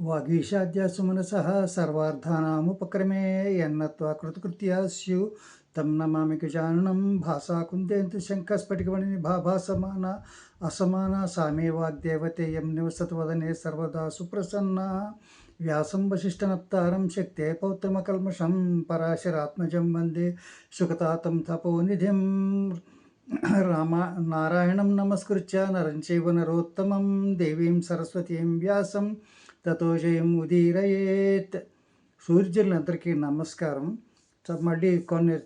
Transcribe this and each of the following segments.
వాగీషాద్యాసుమనసः సర్వార్థానాముపక్రమే యన్నత్వా కృతకృత్యా స్యు తం నమామి గజాననం భాసా కుందేంతు శంఖస్ఫటికమణి భాభాసమాన అసమాన సామే వాగ్దేవతేయం నివసత్వదనే సర్వదా సుప్రసన్న వ్యాసం వశిష్టనప్తారం శక్తే పౌత్రమకల్మషం పరాశరాత్మజం వందే సుఖతాతం తపోనిధిం రామ నారాయణం నమస్కృత్య నరం చైవ నరోత్తమం దేవీం సరస్వతీం వ్యాసం తతోజయం ఉదీరయేత్ సూర్యులందరికీ నమస్కారం. మళ్ళీ కొన్ని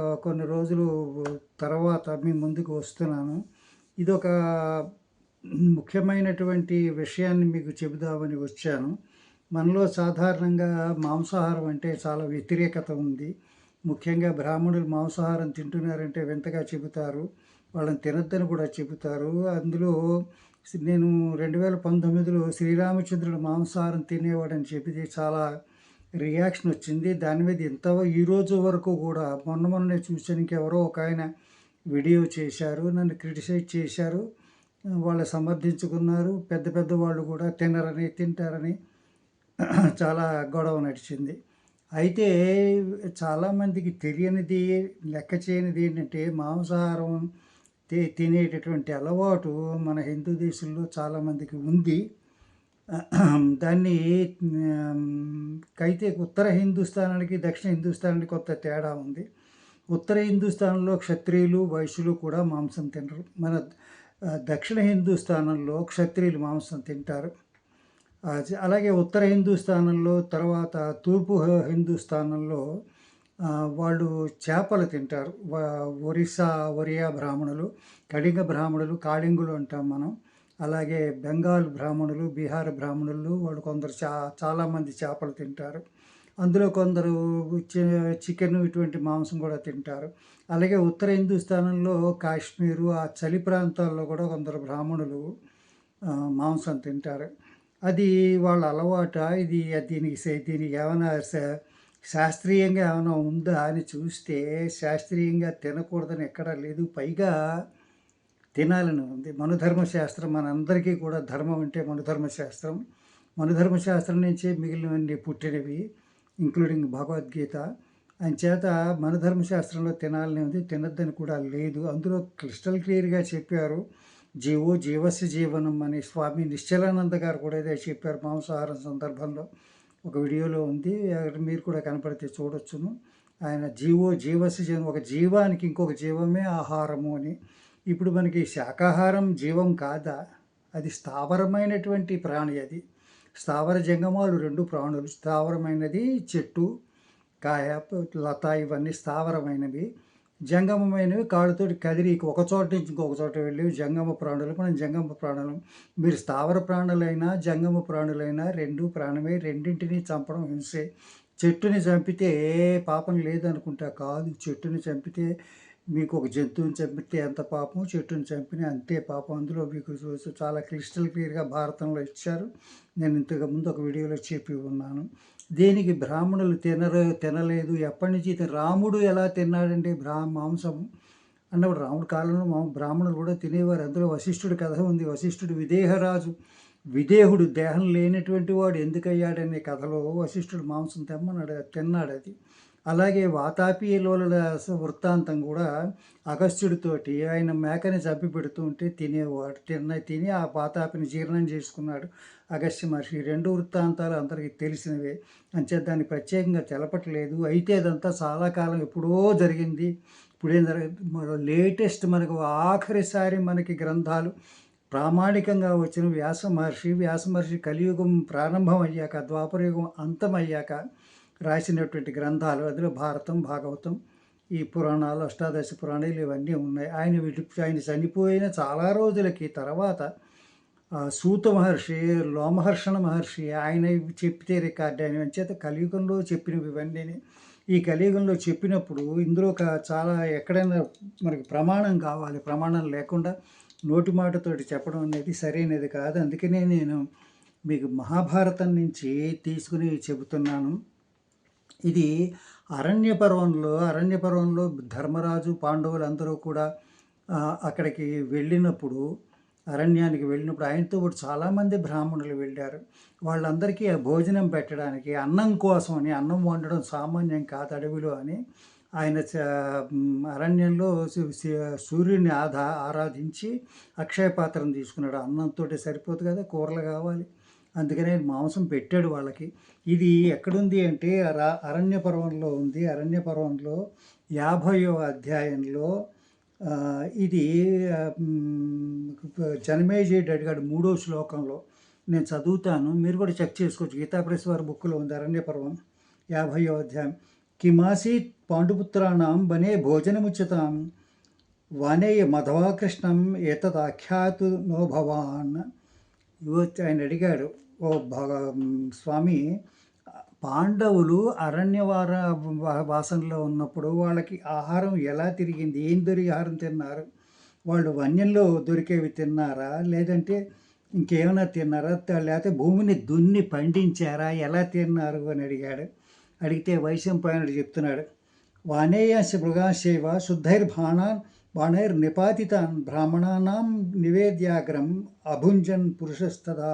కొన్ని రోజులు తర్వాత మీ ముందుకు వస్తున్నాను. ఇది ఒక ముఖ్యమైనటువంటి విషయాన్ని మీకు చెబుదామని వచ్చాను. మనలో సాధారణంగా మాంసాహారం అంటే చాలా వ్యతిరేకత ఉంది. ముఖ్యంగా బ్రాహ్మణులు మాంసాహారం తింటున్నారంటే వింతగా చెబుతారు. వాళ్ళని తినద్దని కూడా చెబుతారు. అందులో నేను రెండు వేల పంతొమ్మిదిలో శ్రీరామచంద్రుడు మాంసాహారం తినేవాడని చెప్పి చాలా రియాక్షన్ వచ్చింది. దాని మీద ఇంత ఈ రోజు వరకు కూడా మొన్న మొన్నే చూసాను ఇంకెవరో ఒక ఆయన వీడియో చేశారు నన్ను క్రిటిసైజ్ చేశారు వాళ్ళు సమర్థించుకున్నారు పెద్ద పెద్ద వాళ్ళు కూడా తినరని తింటారని చాలా గొడవ నడిచింది. అయితే చాలామందికి తెలియనిది లెక్క చేయనిది ఏంటంటే మాంసాహారం తినేటటువంటి అలవాటు మన హిందూ దేశంలో చాలామందికి ఉంది. దాన్ని అయితే ఉత్తర హిందుస్థానానికి దక్షిణ హిందుస్థానానికి కొత్త తేడా ఉంది. ఉత్తర హిందుస్థానంలో క్షత్రియులు వైశ్యులు కూడా మాంసం తినరు. మన దక్షిణ హిందుస్థానంలో క్షత్రియులు మాంసం తింటారు. అలాగే ఉత్తర హిందుస్థానంలో తర్వాత తూర్పు హిందుస్థానంలో వాళ్ళు చేపలు తింటారు. ఒరిస్సా ఒరియా బ్రాహ్మణులు కళింగ బ్రాహ్మణులు కాళింగులు అంటాం మనం. అలాగే బెంగాల్ బ్రాహ్మణులు బీహార్ బ్రాహ్మణులు వాళ్ళు కొందరు చా చాలామంది చేపలు తింటారు. అందులో కొందరు చికెన్ ఇటువంటి మాంసం కూడా తింటారు. అలాగే ఉత్తర హిందుస్థానంలో కాశ్మీరు ఆ చలి ప్రాంతాల్లో కూడా కొందరు బ్రాహ్మణులు మాంసం తింటారు. అది వాళ్ళ అలవాట. ఇది దీనికి దీనికి ఏమైనా శాస్త్రీయంగా ఏమైనా ఉందా అని చూస్తే శాస్త్రీయంగా తినకూడదని ఎక్కడా లేదు. పైగా తినాలని ఉంది. మనుధర్మశాస్త్రం మనందరికీ కూడా ధర్మం అంటే మనుధర్మశాస్త్రం. మనుధర్మశాస్త్రం నుంచే మిగిలినవన్నీ పుట్టినవి ఇంక్లూడింగ్ భగవద్గీత. అని చేత మనుధర్మశాస్త్రంలో తినాలని ఉంది. తినద్దని కూడా లేదు. అందులో క్రిస్టల్ క్లియర్గా చెప్పారు. జీవో జీవస్య జీవనం అని స్వామి నిశ్చలానంద గారు కూడా ఇదే చెప్పారు మాంసాహారం సందర్భంలో. ఒక వీడియోలో ఉంది. అక్కడ మీరు కూడా కనపడితే చూడొచ్చును. ఆయన జీవో జీవసిజన్ ఒక జీవానికి ఇంకొక జీవమే ఆహారము అని. ఇప్పుడు మనకి శాకాహారం జీవం కాదా? అది స్థావరమైనటువంటి ప్రాణి అది. స్థావర జంగమాలు రెండు ప్రాణులు. స్థావరమైనది చెట్టు కాయ లత ఇవన్నీ స్థావరమైనవి. జంగమమైనవి కాళ్ళతోటి కదిరి ఒక చోట నుంచి ఇంకొక చోట వెళ్ళి జంగమ ప్రాణులు. మనం జంగమ ప్రాణులు. మీరు స్థావర ప్రాణులైనా జంగమ ప్రాణులైనా రెండు ప్రాణమే. రెండింటిని చంపడం హింసే. చెట్టుని చంపితే పాపం లేదనుకుంటా కాదు. చెట్టుని చంపితే మీకు ఒక జంతువుని చంపితే ఎంత పాపం? చెట్టుని చంపినా అంతే పాపం. అందులో మీకు చూసి చాలా క్రిస్టల్ క్లియర్గా భారతంలో ఇచ్చారు. నేను ఇంతకు ముందు ఒక వీడియోలో చెప్పి ఉన్నాను. దేనికి బ్రాహ్మణులు తినరు తినలేదు? ఎప్పటి నుంచి రాముడు ఎలా తిన్నాడండి బ్రా మాంసం అన్నప్పుడు రాముడు కాలంలో మా బ్రాహ్మణులు కూడా తినేవారు. అందులో వశిష్ఠుడి కథ ఉంది. వశిష్ఠుడు విదేహరాజు. విదేహుడు దేహం లేనటువంటి వాడు ఎందుకయ్యాడనే కథలో వశిష్ఠుడు మాంసం తెమ్మన్నాడు తిన్నాడు అది అలాగే వాతాపీలోల వృత్తాంతం కూడా అగస్త్యుడితోటి ఆయన మేకని చంపి పెడుతుంటే తినేవాడు తిన్న తిని ఆ వాతాపిని జీర్ణం చేసుకున్నాడు. అగస్త్య మహర్షి రెండు వృత్తాంతాలు అందరికీ తెలిసినవే. అంచే దాన్ని ప్రత్యేకంగా తెలపట్లేదు. అయితే అదంతా చాలా కాలం ఎప్పుడో జరిగింది. ఇప్పుడేం జరగదు లేటెస్ట్ మనకు ఆఖరిసారి మనకి గ్రంథాలు ప్రామాణికంగా వచ్చిన వ్యాస మహర్షి. వ్యాస మహర్షి కలియుగం ప్రారంభం అయ్యాక ద్వాపరయుగం అంతమయ్యాక రాసినటువంటి గ్రంథాలు అందులో భారతం భాగవతం ఈ పురాణాలు అష్టాదశ పురాణాలు ఇవన్నీ ఉన్నాయి. ఆయన వీటి ఆయన చనిపోయిన చాలా రోజులకి తర్వాత సూత మహర్షి లోమహర్షణ మహర్షి ఆయన చెప్తే రికార్డ్ అని చేత కలియుగంలో చెప్పినవి ఇవన్నీ. ఈ కలియుగంలో చెప్పినప్పుడు ఇందులో ఒక చాలా ఎక్కడైనా మనకి ప్రమాణం కావాలి ప్రమాణం లేకుండా నోటి మాటతోటి చెప్పడం అనేది సరైనది కాదు. అందుకనే నేను మీకు మహాభారతం నుంచి తీసుకుని చెబుతున్నాను. ఇది అరణ్య పర్వంలో అరణ్య పర్వంలో ధర్మరాజు పాండవులు అందరూ కూడా అక్కడికి వెళ్ళినప్పుడు అరణ్యానికి వెళ్ళినప్పుడు ఆయనతో పాటు చాలామంది బ్రాహ్మణులు వెళ్ళారు. వాళ్ళందరికీ ఆ భోజనం పెట్టడానికి అన్నం కోసం అని అన్నం వండడం సామాన్యం కాదు అడవిలో అని ఆయన అరణ్యంలో సూర్యుడిని ఆధా ఆరాధించి అక్షయ పాత్రను తీసుకున్నాడు. అన్నంతో సరిపోదు కదా కూరలు కావాలి. అందుకనే మాంసం పెట్టాడు వాళ్ళకి. ఇది ఎక్కడుంది అంటే రా- అరణ్య పర్వంలో ఉంది. అరణ్య పర్వంలో యాభయో అధ్యాయంలో ఇది ఆ, జనమేజయుడు అడిగాడు మూడో శ్లోకంలో. నేను చదువుతాను. మీరు కూడా చెక్ చేసుకోవచ్చు. గీతా ప్రెస్ వారి బుక్లో ఉంది అరణ్య పర్వం యాభయో అధ్యాయం. కిమాసీత్ పాండుపుత్రాణం వనే భోజనముచ్యతాం వానేయ మధవాకృష్ణం ఏతదాఖ్యాతు నో భవాన్ ఆయన అడిగాడు. ఓ భగ స్వామి పాండవులు అరణ్యవార వాసనలో ఉన్నప్పుడు వాళ్ళకి ఆహారం ఎలా తిరిగింది? ఏం దొరికి ఆహారం తిన్నారు? వాళ్ళు వన్యంలో దొరికేవి తిన్నారా? లేదంటే ఇంకేమైనా తిన్నారా? లేకపోతే భూమిని దున్ని పండించారా? ఎలా తిన్నారు? అని అడిగాడు. అడిగితే వైశంపాయనుడు చెప్తున్నాడు. వానేయాశ మృగాశైవ శుద్ధైర్భాణాన్ బాణైర్ నిపాతితాన్ బ్రాహ్మణానాం నివేద్యాగ్రం అభుంజన్ పురుషస్తదా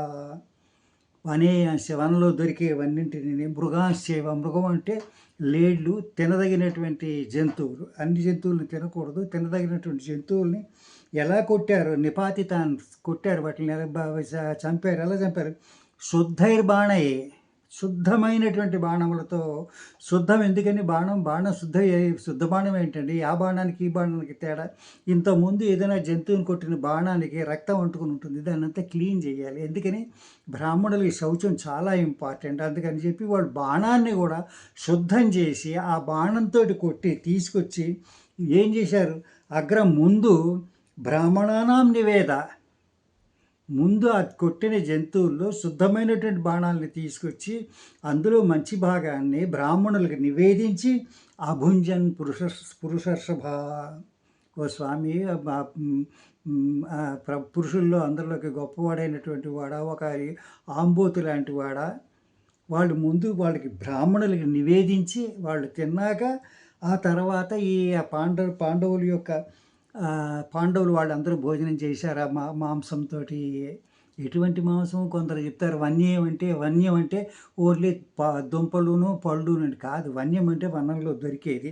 వనేయాంశ వనంలో దొరికేవన్నింటిని మృగాశైవ మృగం అంటే లేళ్ళు తినదగినటువంటి జంతువులు. అన్ని జంతువులను తినకూడదు. తినదగినటువంటి జంతువుల్ని ఎలా కొట్టారు? నిపాతితాన్ కొట్టారు. వాటిని ఎలా బా- చంపారు? ఎలా చంపారు? శుద్ధైర్బాణయే. శుద్ధమైనటువంటి బాణములతో శుద్ధం. ఎందుకని? బాణం బాణం శుద్ధ శుద్ధ బాణం ఏంటండి? ఆ బాణానికి ఈ బాణానికి తేడా? ఇంతకుముందు ఏదైనా జంతువుని కొట్టిన బాణానికి రక్తం అంటుకుని ఉంటుంది. దాన్ని అంతా క్లీన్ చేయాలి. ఎందుకని? బ్రాహ్మణులకి శౌచం చాలా ఇంపార్టెంట్. అందుకని చెప్పి వాళ్ళు బాణాన్ని కూడా శుద్ధం చేసి ఆ బాణంతో కొట్టి తీసుకొచ్చి ఏం చేశారు? అగ్రం ముందు బ్రాహ్మణానాం నివేద ముందు ఆ కొట్టిన జంతువుల్లో శుద్ధమైనటువంటి బాణాలని తీసుకొచ్చి అందులో మంచి భాగాన్ని బ్రాహ్మణులకు నివేదించి అభుంజన్ పురుష పురుషర్షభ. ఓ స్వామి ప్ర- పురుషుల్లో అందరిలోకి గొప్పవాడైనటువంటి వాడా ఒక ఆంబోతు లాంటి వాడా వాళ్ళు ముందు వాళ్ళకి బ్రాహ్మణులకి నివేదించి వాళ్ళు తిన్నాక ఆ తర్వాత ఈ పాండవ పాండవుల యొక్క పాండవులు వాళ్ళందరూ భోజనం చేశారు ఆ మా మాంసంతో ఎటువంటి మాంసం? కొందరు చెప్తారు వన్యం అంటే వన్యం అంటే ఓన్లీ ప దుంపలును పళ్ళును కాదు. వన్యం అంటే వనంలో దొరికేది.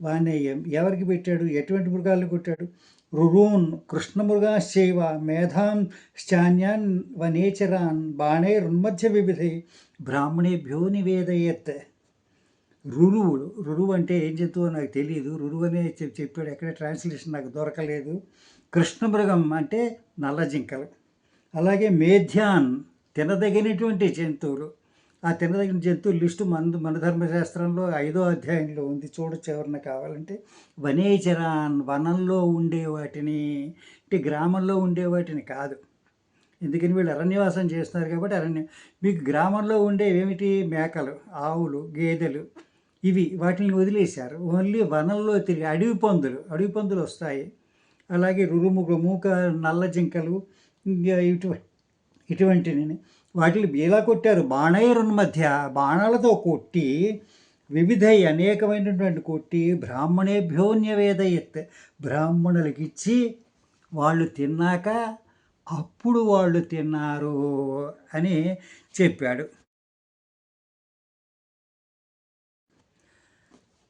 వాణ్యం ఎవరికి పెట్టాడు? ఎటువంటి మృగాలు కొట్టాడు? రురూన్ కృష్ణమృగాశ్చైవ మేధాన్ శాన్యాన్ వనేచరాన్ బాణైరున్మధ్య వివిధై బ్రాహ్మణేభ్యో నివేదయత్. రురువులు రురువు అంటే ఏం జంతువు నాకు తెలియదు రురువు అనే చెప్పాడు. ఎక్కడ ట్రాన్స్లేషన్ నాకు దొరకలేదు. కృష్ణమృగం అంటే నల్ల జింకలు. అలాగే మేధ్యాన్ తినదగినటువంటి జంతువులు. ఆ తినదగిన జంతువు లిస్టు మన మన ధర్మశాస్త్రంలో ఐదో అధ్యాయంలో ఉంది. చూడొచ్చు ఎవరన్నా కావాలంటే. వనేచరాన్ వనంలో ఉండే వాటిని అంటే గ్రామంలో ఉండే వాటిని కాదు. ఎందుకని వీళ్ళు అరణ్యవాసం చేస్తున్నారు కాబట్టి అరణ్యం మీకు గ్రామంలో ఉండేవి ఏమిటి? మేకలు ఆవులు గేదెలు ఇవి వాటిని వదిలేశారు. ఓన్లీ వనంలో తిరిగి అడవి పందులు అడవి పందులు వస్తాయి. అలాగే రురుముగ మూక నల్ల జింకలు ఇంకా ఇటు ఇటువంటివి వాటిని బీలా కొట్టారు. బాణయ్యరుని మధ్య బాణాలతో కొట్టి వివిధ అనేకమైనటువంటి కొట్టి బ్రాహ్మణేభ్యోన్యవేదయత్ బ్రాహ్మణులకి ఇచ్చి వాళ్ళు తిన్నాక అప్పుడు వాళ్ళు తిన్నారు అని చెప్పాడు.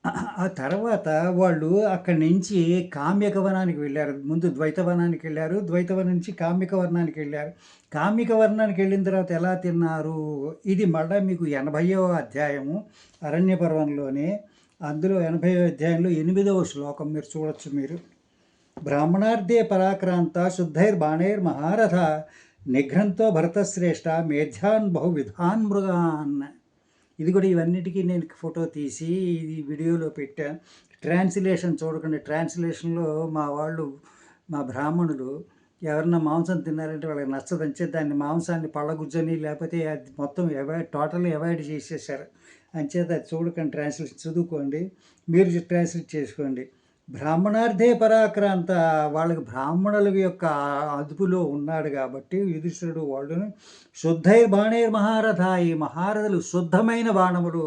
ఆ తర్వాత వాళ్ళు అక్కడి నుంచి కామ్యక వనానికి వెళ్ళారు. ముందు ద్వైతవనానికి వెళ్ళారు ద్వైతవనం నుంచి కామ్యక వర్ణానికి వెళ్ళారు. కామ్యక వర్ణానికి వెళ్ళిన తర్వాత ఎలా తిన్నారు? ఇది మళ్ళీ మీకు ఎనభైవ అధ్యాయము అరణ్య పర్వంలోనే అందులో ఎనభైవ అధ్యాయంలో ఎనిమిదవ శ్లోకం మీరు చూడొచ్చు మీరు. బ్రాహ్మణార్థే పరాక్రాంత శుద్ధైర్ బాణైర్ మహారథ నిఘ్రంతో భరతశ్రేష్ఠ మేధ్యాన్ బహువిధాన్ మృగాన్. ఇది కూడా ఇవన్నిటికీ నేను ఫోటో తీసి ఇది వీడియోలో పెట్టాను ట్రాన్స్లేషన్ చూడకండి ట్రాన్స్లేషన్లో మా వాళ్ళు మా బ్రాహ్మణులు ఎవరన్నా మాంసం తిన్నారంటే వాళ్ళకి నచ్చదని చెప్పి దాన్ని మాంసాన్ని పళ్ళగుజ్జని లేకపోతే అది మొత్తం అవాయిడ్ టోటల్లీ అవాయిడ్ చేసేసారు. అంచేత అది చూడకండి ట్రాన్స్లేషన్ చదువుకోండి. మీరు ట్రాన్స్లేట్ చేసుకోండి. బ్రాహ్మణార్థే పరాక్రాంత. వాళ్ళకి బ్రాహ్మణుల యొక్క అదుపులో ఉన్నాడు కాబట్టి యుధిష్ఠుడు వాళ్ళను శుద్ధైర్ బాణైర్ మహారథ ఈ మహారథులు శుద్ధమైన బాణములు.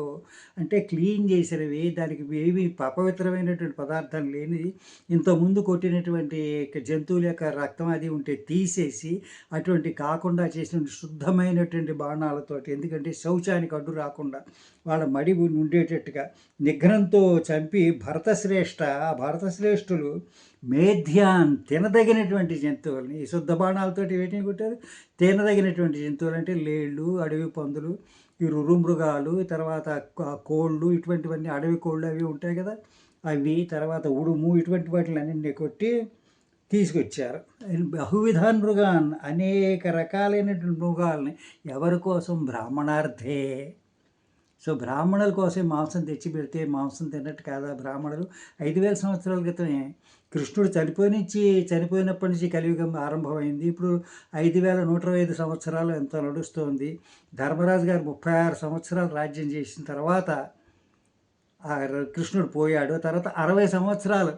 అంటే క్లీన్ చేసినవి దానికి ఏవి అపవిత్రమైనటువంటి పదార్థం లేనిది ఇంతకుముందు కొట్టినటువంటి జంతువుల యొక్క రక్తం అది ఉంటే తీసేసి అటువంటి కాకుండా చేసిన శుద్ధమైనటువంటి బాణాలతోటి ఎందుకంటే శౌచానికి అడ్డు రాకుండా వాళ్ళ మడి ఉండేటట్టుగా నిఘ్నంతో చంపి భరతశ్రేష్ఠ ఆ భరతశ్రేష్ఠులు మేధ్యాన్ తినదగినటువంటి జంతువులని ఈ శుద్ధ బాణాలతోటి వేటిని కొట్టారు? తినదగినటువంటి జంతువులు అంటే లేళ్ళు అడవి పందులు ఈ రురుమృగాలు తర్వాత కోళ్ళు ఇటువంటివన్నీ అడవి కోళ్ళు అవి ఉంటాయి కదా అవి తర్వాత ఉడుము ఇటువంటి వాటిని అన్నింటినీ కొట్టి తీసుకొచ్చారు. బహువిధాన్ మృగాన్ అనేక రకాలైనటువంటి మృగాల్ని ఎవరి కోసం? బ్రాహ్మణార్థే. సో బ్రాహ్మణుల కోసం మాంసం తెచ్చి పెడితే మాంసం తిన్నట్టు కాదా బ్రాహ్మణులు? ఐదు వేల సంవత్సరాల క్రితమే కృష్ణుడు చనిపోయినిచ్చి చనిపోయినప్పటి నుంచి కలియుగం ఆరంభమైంది. ఇప్పుడు ఐదు వేల నూట ఇరవై ఐదు సంవత్సరాలు ఎంతో నడుస్తోంది. ధర్మరాజు గారు ముప్పై ఆరు సంవత్సరాలు రాజ్యం చేసిన తర్వాత ఆ కృష్ణుడు పోయాడు. తర్వాత అరవై సంవత్సరాలు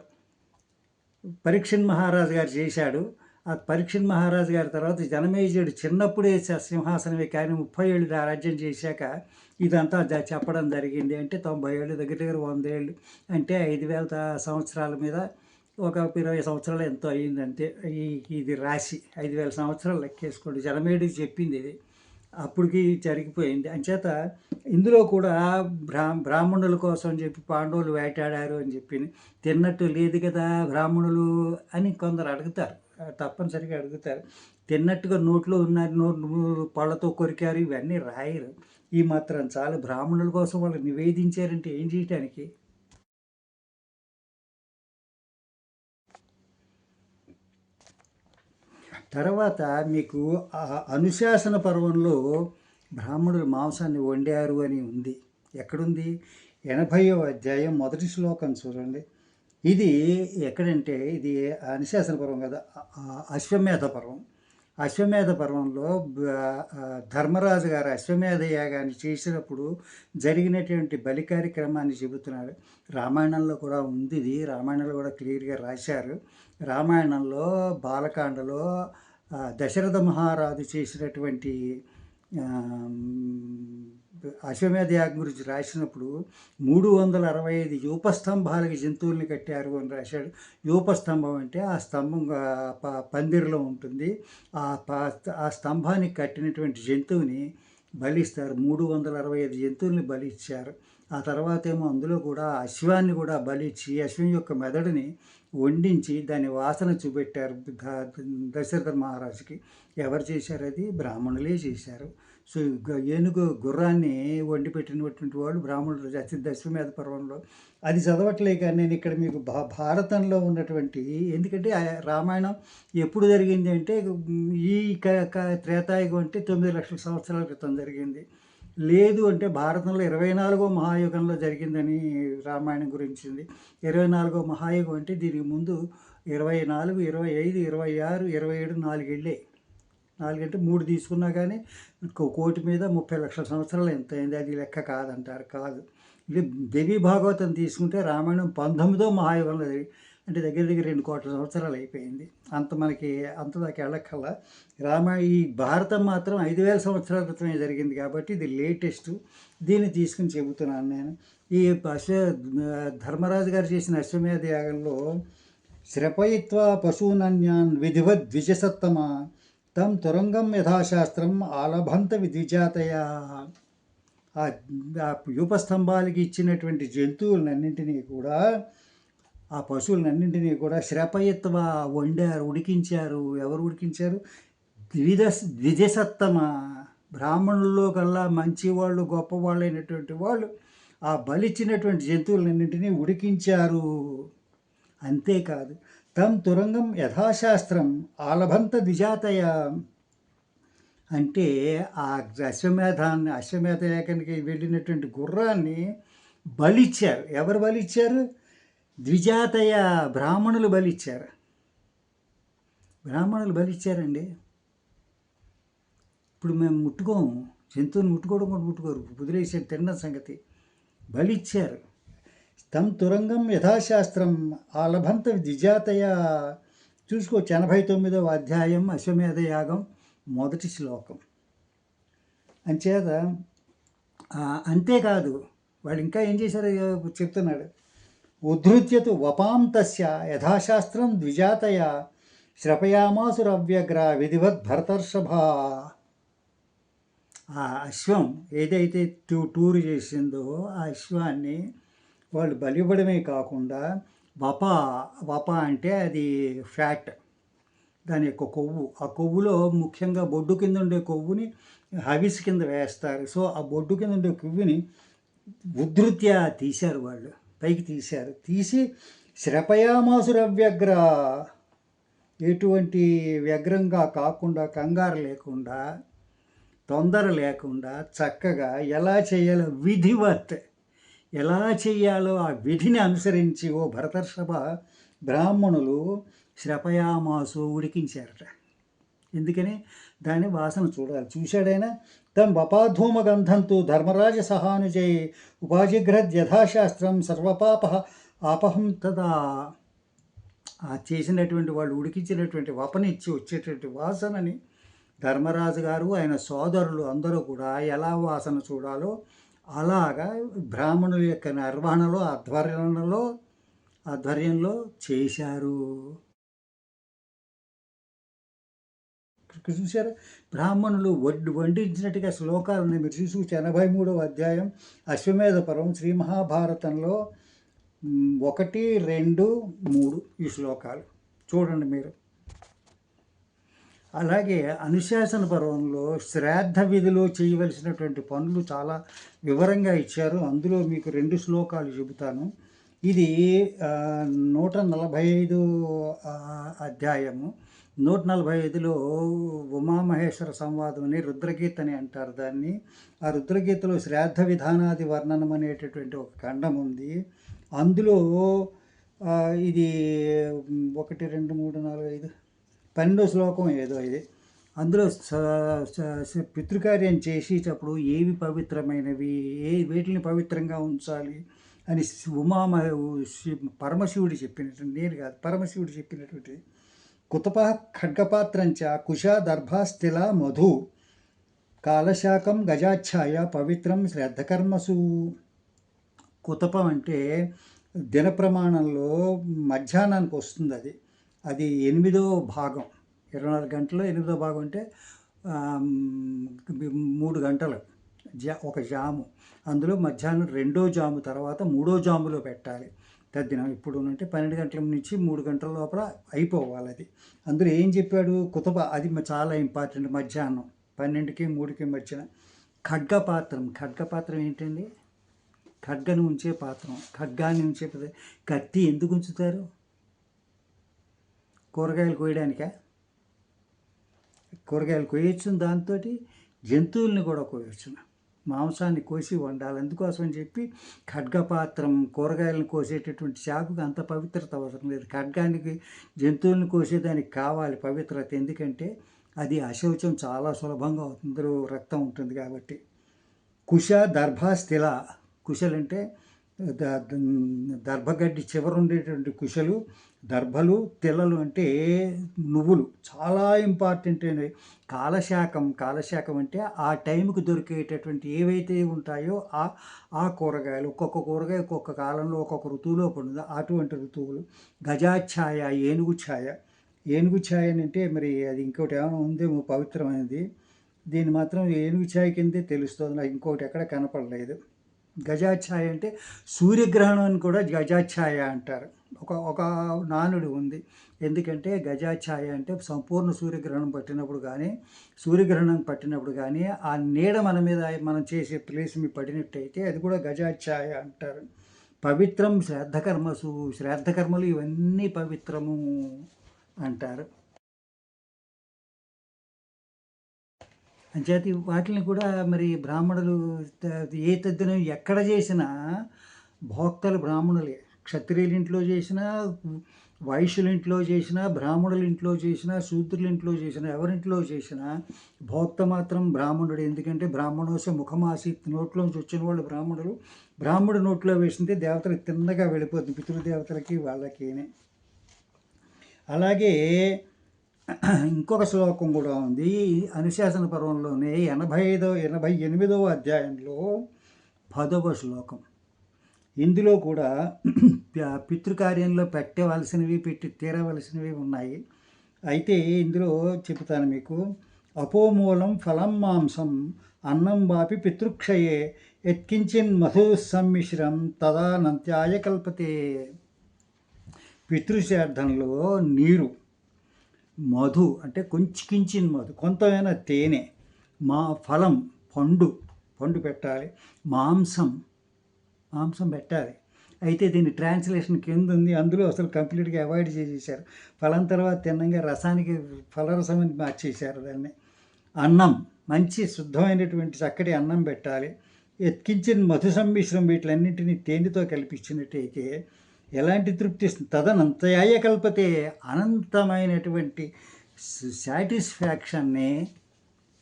పరీక్షణ్ మహారాజు గారు చేశాడు. ఆ పరీక్షణ్ మహారాజు గారి తర్వాత జనమేజయుడు చిన్నప్పుడే సింహాసనమే కానీ ముప్పై ఏళ్ళు రాజ్యం చేశాక ఇదంతా జ- చెప్పడం జరిగింది. అంటే తొంభై ఏళ్ళు దగ్గర దగ్గర వంద ఏళ్ళు అంటే ఐదు వేల సంవత్సరాల మీద ఒక ఇరవై సంవత్సరాలు ఎంతో అయ్యిందంటే ఈ ఇది రాశి ఐదు వేల సంవత్సరాలు లెక్కేసుకోండి. జనమేడికి చెప్పింది ఇది. అప్పటికి జరిగిపోయింది. అంచేత ఇందులో కూడా బ్రా బ్రాహ్మణుల కోసం అని చెప్పి పాండవులు వేటాడారు అని చెప్పి తిన్నట్టు లేదు కదా బ్రాహ్మణులు అని కొందరు అడుగుతారు. తప్పనిసరిగా అడుగుతారు. తిన్నట్టుగా నోట్లో ఉన్నారు నోట్లు పళ్ళతో కొరికారు ఇవన్నీ రాయరు. ఈ మాత్రం చాలు. బ్రాహ్మణుల కోసం వాళ్ళు నివేదించారంటే ఏం చేయటానికి? తర్వాత మీకు అనుశాసన పర్వంలో బ్రాహ్మణులు మాంసాన్ని వండారు అని ఉంది. ఎక్కడుంది? ఎనభైవ అధ్యాయం మొదటి శ్లోకం చూడండి. ఇది ఎక్కడంటే ఇది అనుశాసన పర్వం కదా అశ్వమేధ పర్వం. అశ్వమేధ పర్వంలో ధర్మరాజు గారు అశ్వమేధ యాగాన్ని చేసినప్పుడు జరిగినటువంటి బలి కార్యక్రమాన్ని చెబుతున్నాడు రామాయణంలో కూడా ఉంది ఇది. రామాయణంలో కూడా క్లియర్గా రాశారు. రామాయణంలో బాలకాండలో దశరథ మహారాజు చేసినటువంటి అశ్వమేధ యాగం గురించి రాసినప్పుడు మూడు వందల అరవై ఐదు యూపస్తంభాలకి జంతువుల్ని కట్టారు అని రాశాడు. యూపస్తంభం అంటే ఆ స్తంభం ప- పందిరిలో ఉంటుంది. ఆ ప- ఆ స్తంభానికి కట్టినటువంటి జంతువుని బలిస్తారు. మూడు వందల అరవై ఐదు జంతువుల్ని బలిచ్చారు. ఆ తర్వాత ఏమో అందులో కూడా అశ్వాన్ని కూడా బలిచ్చి అశ్వం యొక్క మెదడుని వండించి దాని వాసన చూపెట్టారు దశరథ మహారాజుకి. ఎవరు చేశారు అది? బ్రాహ్మణులే చేశారు. సో ఏనుగు గుర్రాన్ని వండి పెట్టినటువంటి వాళ్ళు బ్రాహ్మణులు అతి దశమేధ పర్వంలో. అది చదవట్లే కానీ నేను ఇక్కడ మీకు భా భారతంలో ఉన్నటువంటి ఎందుకంటే ఆ రామాయణం ఎప్పుడు జరిగింది అంటే ఈ క క- త్రేతాయుగం అంటే తొమ్మిది లక్షల సంవత్సరాల క్రితం జరిగింది. లేదు అంటే భారతంలో ఇరవై నాలుగో మహాయుగంలో జరిగిందని రామాయణం గురించింది. ఇరవై నాలుగో మహాయుగం అంటే దీనికి ముందు ఇరవై నాలుగు ఇరవై ఐదు ఇరవై ఆరు ఇరవై ఏడు నాలుగేళ్ళే నాలుగంటే మూడు తీసుకున్నా కానీ కోటి మీద ముప్పై లక్షల సంవత్సరాలు ఎంత అయింది అది లెక్క కాదంటారు కాదు. ఇది దేవి భాగవతం తీసుకుంటే రామాయణం పంతొమ్మిదో మహాయుగంలో అంటే దగ్గర దగ్గర రెండు కోట్ల సంవత్సరాలు అయిపోయింది. అంత మనకి అంత దాకా వెళ్ళక్కల్లా రామాయణ ఈ భారతం మాత్రం ఐదు వేల సంవత్సరాల క్రితమే జరిగింది కాబట్టి ఇది లేటెస్ట్. దీన్ని తీసుకుని చెబుతున్నాను నేను. ఈ అశ్వ ధర్మరాజు గారు చేసిన అశ్వమేధ యాగంలో శ్రపయిత్వ పశూనన్యాన్ విధివద్ ద్విజసత్తమ తం తురంగం యథాశాస్త్రం ఆలభంత విద్విజాతయ ఆ యూపస్తంభాలకి ఇచ్చినటువంటి జంతువులన్నింటినీ కూడా ఆ పశువులన్నింటినీ కూడా శ్రపయత్వ వండారు ఉడికించారు. ఎవరు ఉడికించారు? ద్విధ ద్విజసత్తమ. బ్రాహ్మణుల్లో కల్లా మంచివాళ్ళు గొప్పవాళ్ళు అయినటువంటి వాళ్ళు ఆ బలిచ్చినటువంటి జంతువులన్నింటినీ ఉడికించారు. అంతేకాదు తం తురంగం యథాశాస్త్రం ఆలభంత ద్విజాతయ అంటే ఆ అశ్వమేధాన్ని అశ్వమేధ ఏకానికి వెళ్ళినటువంటి గుర్రాన్ని బలిచ్చారు. ఎవరు బలిచ్చారు? ద్విజాతయ బ్రాహ్మణులు బలిచ్చారు. బ్రాహ్మణులు బలిచ్చారండి. ఇప్పుడు మేము ముట్టుకోము. జంతువుని ముట్టుకోవడం కూడా ముట్టుకోరు. వదిలేసారు తిన్న సంగతి. బలిచ్చారు. తం తురంగం యథాశాస్త్రం ఆలభంత ద్విజాతయ చూసుకోవచ్చు ఎనభై తొమ్మిదవ అధ్యాయం అశ్వమేధ యాగం మొదటి శ్లోకం. అంచేత అంతేకాదు వాడు ఇంకా ఏం చేశారో చెప్తున్నాడు. ఉద్ధృత్యతు వపాం తస్య యథాశాస్త్రం ద్విజాతయ. శ్రపయామాసురవ్యగ్ర విధివత్ భరతర్షభ. ఆ అశ్వం ఏదైతే టూ టూర్ చేసిందో ఆ అశ్వాన్ని వాళ్ళు బలివ్వడమే కాకుండా వపా వపా అంటే అది ఫ్యాట్ దాని యొక్క కొవ్వు. ఆ కొవ్వులో ముఖ్యంగా బొడ్డు కింద ఉండే కొవ్వుని హవిస్ కింద వేస్తారు. సో ఆ బొడ్డు కింద ఉండే కొవ్వుని ఉధృత్యా తీశారు వాళ్ళు పైకి తీశారు. తీసి శ్రపయామాసుర వ్యగ్ర ఎటువంటి వ్యగ్రంగా కాకుండా కంగారు లేకుండా తొందర లేకుండా చక్కగా ఎలా చేయాలో విధివత్ ఎలా చేయాలో ఆ విధిని అనుసరించి ఓ భరతర్షభ బ్రాహ్మణులు శ్రపయామాసు ఉడికించారట. ఎందుకని? దాని వాసన చూడాలి. చూశాడైనా తం వపాధూమ గంధంతో ధర్మరాజ సహానుజై ఉపాజిఘ్రద్ యథాశాస్త్రం సర్వపాప ఆపహం తదా. ఆ చేసినటువంటి వాళ్ళు ఉడికించినటువంటి వపనిచ్చి వచ్చేటువంటి వాసనని ధర్మరాజు గారు ఆయన సోదరులు అందరూ కూడా ఎలా వాసన చూడాలో అలాగా బ్రాహ్మణుల యొక్క నిర్వహణలో ఆధ్వర్యంలో ఆధ్వర్యంలో చేశారు. ఇక్కడ చూసారా బ్రాహ్మణులు వడ్డు వండించినట్టుగా శ్లోకాలు మీరు చూసుకోవచ్చు ఎనభై మూడవ అధ్యాయం అశ్వమేధ పర్వం శ్రీ మహాభారతంలో ఒకటి రెండు మూడు ఈ శ్లోకాలు. చూడండి మీరు. అలాగే అనుశాసన పర్వంలో శ్రాద్ధ విధిలో చేయవలసినటువంటి పనులు చాలా వివరంగా ఇచ్చారు. అందులో మీకు రెండు శ్లోకాలు చెబుతాను. ఇది నూట నలభై ఐదు అధ్యాయము. నూట నలభై ఐదులో ఉమామహేశ్వర సంవాదం అని రుద్రగీత అని అంటారు దాన్ని. ఆ రుద్రగీతలో శ్రాద్ధ విధానాది వర్ణనం అనేటటువంటి ఒక ఖండం ఉంది. అందులో ఇది ఒకటి రెండు మూడు నాలుగు ఐదు పన్నెండో శ్లోకం ఏదో ఇది. అందులో స- పితృకార్యం చేసేటప్పుడు ఏవి పవిత్రమైనవి ఏ వేటిని పవిత్రంగా ఉంచాలి అని ఉమామ శి- పరమశివుడు చెప్పినటువంటి నేను కాదు పరమశివుడు చెప్పినటువంటి కుతప ఖడ్గపాత్రంచ కుశ దర్భ స్థిల మధు కాలశాకం గజాఛాయ పవిత్రం శ్రద్ధకర్మసు. కుతపం అంటే దిన ప్రమాణంలో మధ్యాహ్నానికి వస్తుంది అది. అది ఎనిమిదో భాగం. ఇరవై నాలుగు గంటల్లో ఎనిమిదో భాగం అంటే మూడు గంటలు. జా ఒక జాము. అందులో మధ్యాహ్నం రెండో జాము తర్వాత మూడో జాములో పెట్టాలి తద్దినం. ఇప్పుడు అంటే పన్నెండు గంటల నుంచి మూడు గంటల లోపల అయిపోవాలి అది. అందులో ఏం చెప్పాడు కుతబ? అది చాలా ఇంపార్టెంట్ మధ్యాహ్నం. పన్నెండుకి మూడుకి మధ్యన ఖడ్గ పాత్రం ఏంటండి? ఖడ్గను ఉంచే పాత్రం. ఖడ్గాన్ని ఉంచే కత్తి ఎందుకు ఉంచుతారు? కూరగాయలు కోయడానికా? కూరగాయలు కోయొచ్చు. దాంతో జంతువుల్ని కూడా కోయొచ్చు. మాంసాన్ని కోసి వండాలి. అందుకోసం అని చెప్పి ఖడ్గపాత్రం కూరగాయలను కోసేటటువంటి చాకుకి అంత పవిత్రత అవసరం లేదు. ఖడ్గానికి జంతువులను కోసేదానికి కావాలి పవిత్రత. ఎందుకంటే అది అశౌచం చాలా సులభంగా అవుతుంది. రక్తం ఉంటుంది కాబట్టి. కుశ దర్భ స్థిల. కుశలంటే అంటే దర్భగడ్డి చివర ఉండేటువంటి కుశలు దర్భలు తెల్లలు అంటే నువ్వులు. చాలా ఇంపార్టెంట్ అయినవి. కాలశాకం కాలశాకం అంటే ఆ టైంకి దొరికేటటువంటి ఏవైతే ఉంటాయో ఆ ఆ కూరగాయలు ఒక్కొక్క కూరగాయ ఒక్కొక్క కాలంలో ఒక్కొక్క ఋతువులో పడింది అటువంటి ఋతువులు. గజాఛాయ ఏనుగు ఛాయ ఏనుగు ఛాయ అని అంటే మరి అది ఇంకోటి ఏమైనా ఉందేమో పవిత్రమైనది. దీన్ని మాత్రం ఏనుగు ఛాయ కిందే తెలుస్తుంది. నాకు ఇంకోటి ఎక్కడ కనపడలేదు. గజాఛాయ అంటే సూర్యగ్రహణం అని కూడా గజాఛాయ అంటారు. ఒక ఒక నానుడు ఉంది. ఎందుకంటే గజాఛాయ అంటే సంపూర్ణ సూర్యగ్రహణం పట్టినప్పుడు కానీ సూర్యగ్రహణం పట్టినప్పుడు కానీ ఆ నీడ మన మీద మనం చేసే ప్లేస్ మీద పడినట్టయితే అది కూడా గజాఛాయ అంటారు. పవిత్రం శ్రాద్ధకర్మసు శ్రాద్ధకర్మలు ఇవన్నీ పవిత్రము అంటారు. అంచేతి వాటిని కూడా మరి బ్రాహ్మణులు ఏ తద్దినం ఎక్కడ చేసినా భోక్తలు బ్రాహ్మణులే. క్షత్రియుల ఇంట్లో చేసినా వైశ్యుల ఇంట్లో చేసినా బ్రాహ్మణుల ఇంట్లో చేసినా శూద్రుల ఇంట్లో చేసినా ఎవరింట్లో చేసినా భోక్త మాత్రం బ్రాహ్మణుడు. ఎందుకంటే బ్రాహ్మణోస ముఖమాసి నోట్లోంచి వచ్చిన వాళ్ళు బ్రాహ్మణులు. బ్రాహ్మణుడు నోట్లో వేసింది దేవతలకు తిన్నగా వెళ్ళిపోతుంది పితృదేవతలకి వాళ్ళకినే. అలాగే ఇంకొక శ్లోకం కూడా ఉంది అనుశాసన పర్వంలోనే ఎనభై ఐదో ఎనభై ఎనిమిదవ అధ్యాయంలో పదవ శ్లోకం. ఇందులో కూడా పితృకార్యంలో పెట్టవలసినవి పెట్టి తీరవలసినవి ఉన్నాయి. అయితే ఇందులో చెబుతాను మీకు అపోమూలం ఫలం మాంసం అన్నం వాపి పితృక్షయే ఎత్కించిన్ మధు సమ్మిశ్రం తదానంత్యాయ కల్పతే. పితృశార్థంలో నీరు. మధు అంటే కొంచెం మధు. కొంతమైన తేనె మా ఫలం పండు పండు పెట్టాలి మాంసం మాంసం పెట్టాలి. అయితే దీని ట్రాన్స్లేషన్ కింద ఉంది. అందులో అసలు కంప్లీట్గా అవాయిడ్ చేసేసారు. ఫలం తర్వాత తిన్నంగా రసానికి ఫలరసం అని మార్చేశారు దాన్ని. అన్నం మంచి శుద్ధమైనటువంటి చక్కటి అన్నం పెట్టాలి. ఎత్కించిన మధు సమ్మిశ్రం వీటిలన్నింటినీ తేనెతో కల్పించినట్టయితే ఎలాంటి తృప్తి ఇస్తుంది? తదనంతయాయ కల్పతే అనంతమైనటువంటి సాటిస్ఫాక్షన్ని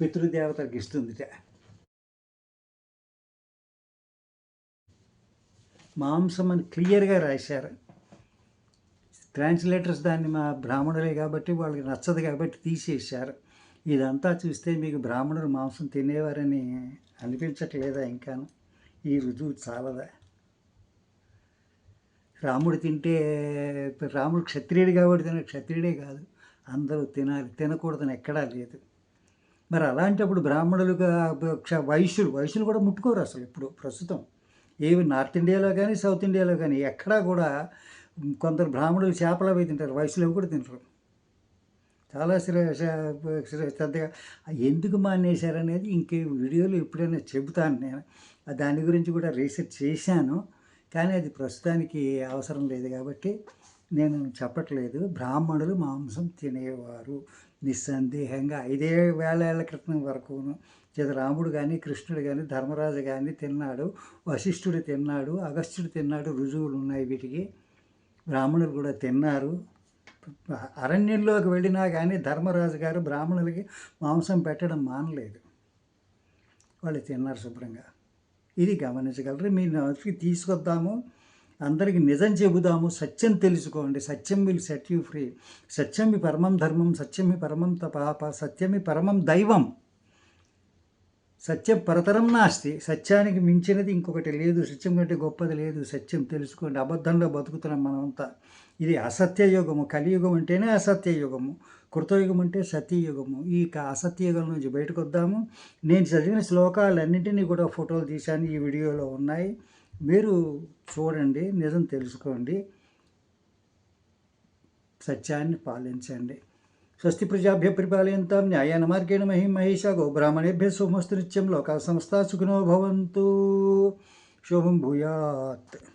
పితృదేవతలకు ఇస్తుంది మాంసం అని క్లియర్గా రాశారు. ట్రాన్స్లేటర్స్ దాన్ని మా బ్రాహ్మణులే కాబట్టి వాళ్ళకి నచ్చదు కాబట్టి తీసేశారు. ఇదంతా చూస్తే మీకు బ్రాహ్మణులు మాంసం తినేవారని అనిపించట్లేదా ఇంకాను? ఈ రుజువు చాలదా? రాముడు తింటే రాముడు క్షత్రియుడు కాబట్టి తిన క్షత్రియుడే కాదు. అందరూ తినాలి తినకూడదని ఎక్కడా లేదు. మరి అలాంటప్పుడు బ్రాహ్మణులుగా క్ష- వైశ్యులు వైశ్యులు కూడా ముట్టుకోరు అసలు ఇప్పుడు ప్రస్తుతం. ఏవి నార్త్ ఇండియాలో కానీ సౌత్ ఇండియాలో కానీ ఎక్కడా కూడా కొందరు బ్రాహ్మణులు చేపలు అవి తింటారు వైశ్యులు అవి కూడా తింటారు. చాలా శ్రద్ధగా. ఎందుకు మానేశారనేది ఇంకే వీడియోలు ఎప్పుడైనా చెబుతాను నేను. దాని గురించి కూడా రీసెర్చ్ చేశాను. కానీ అది ప్రస్తుతానికి అవసరం లేదు కాబట్టి నేను చెప్పట్లేదు. బ్రాహ్మణులు మాంసం తినేవారు. నిస్సందేహంగా ఐదే వేల క్రితం వరకును చేత రాముడు కానీ కృష్ణుడు కానీ ధర్మరాజు కానీ తిన్నాడు. వశిష్ఠుడు తిన్నాడు. అగస్త్యుడు తిన్నాడు. రుజువులు ఉన్నాయి వీటికి. బ్రాహ్మణులు కూడా తిన్నారు. అరణ్యంలోకి వెళ్ళినా కానీ ధర్మరాజు గారు బ్రాహ్మణులకి మాంసం పెట్టడం మానలేదు. వాళ్ళు తిన్నారు శుభ్రంగా. ఇది గమనించగలరు. మీ నోటికి తీసుకొద్దాము. అందరికి నిజం చెబుదాము. సత్యం తెలుసుకోండి. సత్యం విల్ సెట్ యూ ఫ్రీ సత్యమి పరమం ధర్మం. సత్యమి పరమం తపాప సత్యమి పరమం దైవం. సత్యం పరతరం నాస్తి. సత్యానికి మించినది ఇంకొకటి లేదు. సత్యం కంటే గొప్పది లేదు. సత్యం తెలుసుకోండి. అబద్ధంలో బతుకుతున్నాం మనమంతా. ఇది అసత్య యుగము కలియుగం అంటేనే అసత్య యుగము కృతయుగం అంటే సతీయుగము. ఈ అసత్యయుగం నుంచి బయటకు వద్దాము నేను చదివిన శ్లోకాలన్నింటినీ కూడా ఫోటోలు తీశాను ఈ వీడియోలో ఉన్నాయి. మీరు చూడండి నిజం తెలుసుకోండి. సత్యాన్ని పాలించండి. స్వస్తి ప్రజాభ్య పరిపాలయంతాం న్యాయాన మార్గేణ మహిం మహిషా గోబ్రాహ్మణేభ్య సోమస్తు నిత్యం లోకా సంస్థా సుఖినో భవంతు. శుభం భూయాత్.